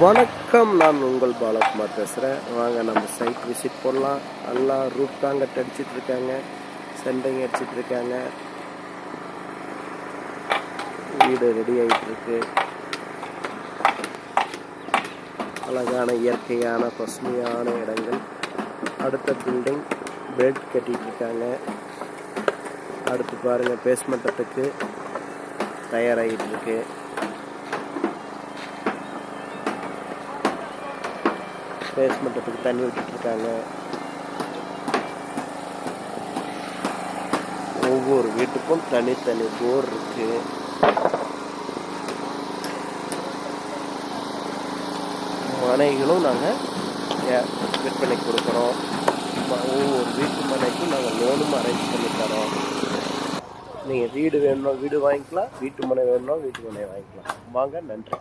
வணக்கம் நான் உங்கள் பாலகுமார் பேசுகிறேன் வாங்க நம்ம சைட் விசிட் போடலாம். நல்லா ரூட் காங்கட் அடிச்சிட்டு இருக்காங்க. சென்டிங் அடிச்சிட்டு இருக்காங்க. வீடு ரெடி ஆகிட்டு இருக்கு. அழகான இயற்கையான பசுமையான இடங்கள். அடுத்த பில்டிங் பெட் கட்டிட்டு இருக்காங்க. அடுத்து பாருங்கள் பேஸ்மெண்டத்துக்கு தயாராகிட்டு இருக்கு பேஸ்மெண்ட்டுக்கு தண்ணி விட்டுட்ருக்காங்க ஒவ்வொரு வீட்டுக்கும் தனித்தனி போர் இருக்கு. மனைகளும் நாங்கள் விற்பனை கொடுக்குறோம். ஒவ்வொரு வீட்டு மனைக்கும் நாங்கள் லோனும் அரேஞ்ச் பண்ணி தரோம். நீங்கள் வீடு வேணும்னா வீடு வாங்கிக்கலாம் வீட்டு மனை வேணும்னா வீட்டு மனை வாங்கிக்கலாம். வாங்க நன்றி.